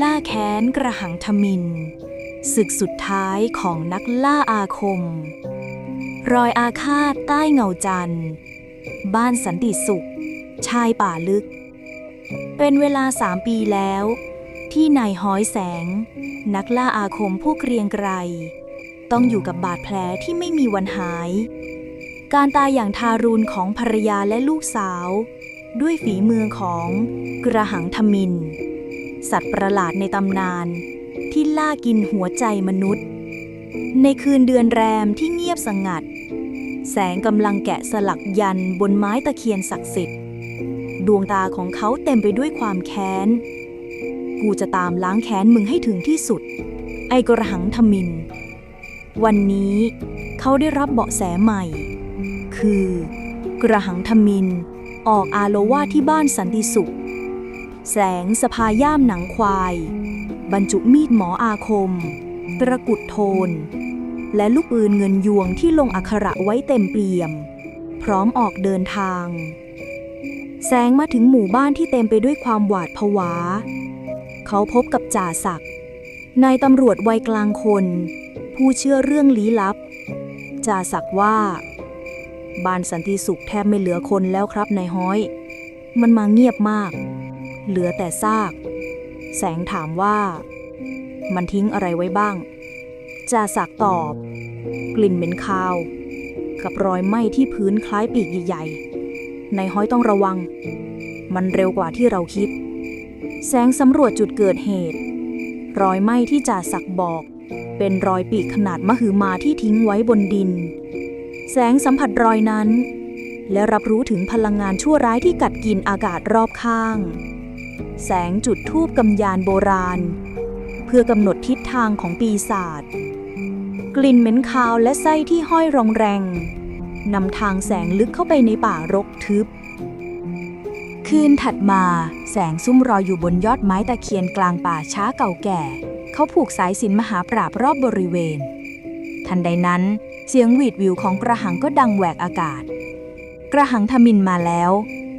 ล่าแค้นกระหังทมินศึกสุดท้ายของนักล่าอาคม รอยอาฆาตใต้เงาจันทร์ บ้านสันติสุข ชายป่าลึก เป็นเวลาสามปีแล้ว ที่นายห้อยแสง นักล่าอาคมผู้เกรียงไกร ต้องอยู่กับบาดแผลที่ไม่มีวันหาย การตายอย่างทารุณของภรรยาและลูกสาว ด้วยฝีมือของกระหังทมิน สัตว์ประหลาดในตำนาน ที่ล่ากินหัวใจมนุษย์ ในคืนเดือนแรมที่เงียบสงัด แสงกำลังแกะสลักยันบนไม้ตะเคียนศักดิ์สิทธิ์ ดวงตาของเขาเต็มไปด้วยความแค้น กูจะตามล้างแค้นมึงให้ถึงที่สุด ไอกระหังทมิน วันนี้เขาได้รับเบาะแสใหม่ คือกระหังทมิน ออกอาโลวาที่บ้านสันติสุข แสงสภาย่ามหนังควาย บรรจุมีดหมออาคม ตระกุดโทน และลูกปืนเงินยวงที่ลงอักขระไว้เต็มเปี่ยม พร้อมออกเดินทาง แสงมาถึงหมู่บ้านที่เต็มไปด้วยความหวาดผวา เขาพบกับจ่าศักดิ์นายตำรวจวัยกลางคน ผู้เชื่อเรื่องลี้ลับ จ่าศักดิ์ว่า บ้านสันติสุขแทบไม่เหลือคนแล้วครับนายห้อย มันมาเงียบมาก เหลือแต่ซาก แสงถามว่า มันทิ้งอะไรไว้บ้างจ่าศักดิ์ตอบ กลิ่นเหม็นคาว กับรอยไหม้ที่พื้นคล้ายปีกใหญ่ๆนายห้อยต้องระวัง มันเร็วกว่าที่เราคิด แสงสำรวจจุดเกิดเหตุ รอยไหม้ที่จ่าศักดิ์บอก เป็นรอยปีกขนาดมหึมาที่ทิ้งไว้บนดิน แสงสัมผัสรอยนั้น และรับรู้ถึงพลังงานชั่วร้ายที่กัดกินอากาศรอบข้าง แสงจุดทูบกำยานโบราณ เพื่อกำหนดทิศทางของปีศาจกลิ่นเหม็นคาวและไส้ที่ห้อยรองแรงนำทางแสงลึกเข้าไปในป่ารกทึบ คืนถัดมาแสงซุ่มรออยู่บนยอดไม้ตะเคียนกลางป่าช้าเก่าแก่ เขาผูกสายสินมหาปราบรอบบริเวณ ทันใดนั้นเสียงหวีดวิวของกระหังก็ดังแหวกอากาศ กระหังทมินมาแล้ว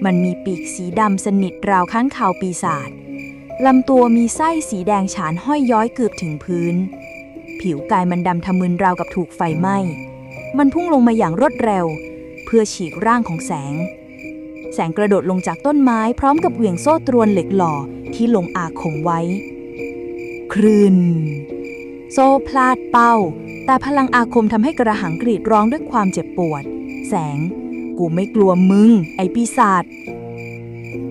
มันมีปีกสีดำสนิทราวค้างคาวปีศาจลำตัวมีไส้สีแดงฉานห้อยย้อยเกือบถึงพื้น ผิวกายมันดำทะมึนราวกับถูกไฟไหม้ มันพุ่งลงมาอย่างรวดเร็ว เพื่อฉีกร่างของแสง แสงกระโดดลงจากต้นไม้พร้อมกับเหวี่ยงโซ่ตรวนเหล็กหล่อที่ลงอาคมไว้ ครืน โซ่พลาดเป้า แต่พลังอาคมทำให้กระหังกรีดร้องด้วยความเจ็บปวด แสง กูไม่กลัวมึง ไอปีศาจ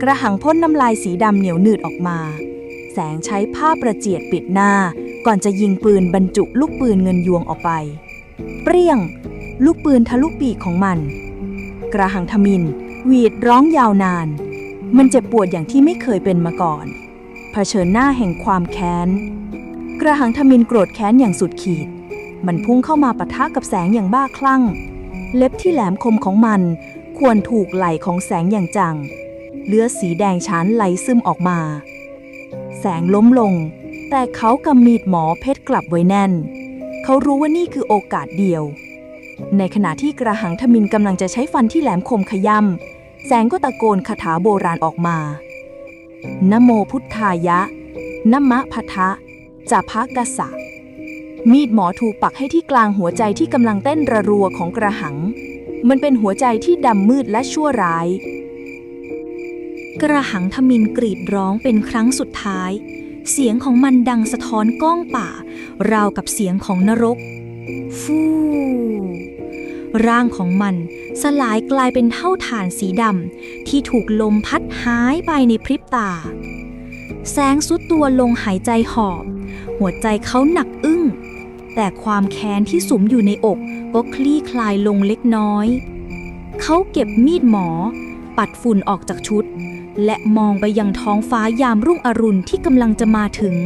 กระหังพ่นน้ำลายสีดำเหนียวหนืดออกมา แสงใช้ผ้าประเจียดปิดหน้า ก่อนจะยิงปืนบรรจุลูกปืนเงินยวงออกไป เปรี้ยง ลูกปืนทะลุปีกของมัน กระหังทมินหวีดร้องยาวนาน มันเจ็บปวดอย่างที่ไม่เคยเป็นมาก่อน เผชิญหน้าแห่งความแค้น กระหังทมินโกรธแค้นอย่างสุดขีด มันพุ่งเข้ามาปะทะกับแสงอย่างบ้าคลั่ง เล็บที่แหลมคมของมัน ควรถูกไหลของแสงอย่างจัง เลือดสีแดงฉานไหลซึมออกมา แสงล้มลง แต่เขากำมีดหมอเพชรกลับไว้แน่น เขารู้ว่านี่คือโอกาสเดียว ในขณะที่กระหังทมินกำลังจะใช้ฟันที่แหลมคมขย่ำแสงก็ตะโกนคาถาโบราณออกมานะโมพุทธายะนะมะพะทะจะพะกะสะ มีดหมอถูกปักให้ที่กลางหัวใจที่กำลังเต้นระรัวของกระหัง มันเป็นหัวใจที่ดำมืดและชั่วร้าย กระหังทมินกรีดร้องเป็นครั้งสุดท้าย เสียงของมันดังสะท้อนก้องป่า ราวกับเสียงของนรก ฟูร่างของมันสลายกลายเป็นเท่าฐานสีดำที่ถูกลมพัดหายไปในพริบตา แสงสุดตัวลงหายใจหอบ หัวใจเขาหนักอึ้ง แต่ความแค้นที่สุมอยู่ในอกก็คลี่คลายลงเล็กน้อย เขาเก็บมีดหมอ ปัดฝุ่นออกจากชุด และมองไปยังท้องฟ้ายามรุ่งอรุณที่กำลังจะมาถึง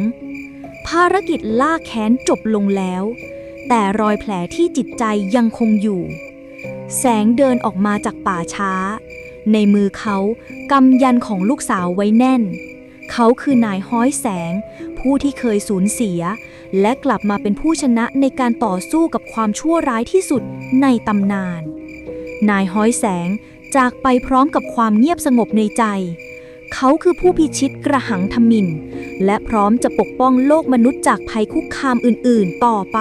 ภารกิจล่าแค้นจบลงแล้ว แต่รอยแผลที่จิตใจยังคงอยู่ แสงเดินออกมาจากป่าช้า ในมือเขากำยันของลูกสาวไว้แน่น เขาคือนายห้อยแสง ผู้ที่เคยสูญเสีย และกลับมาเป็นผู้ชนะในการต่อสู้กับความชั่วร้ายที่สุดในตำนาน นายห้อยแสงจากไปพร้อมกับความเงียบสงบในใจ เขาคือผู้พิชิตกระหังทมิน และพร้อมจะปกป้องโลกมนุษย์จากภัยคุกคามอื่นๆ ต่อไป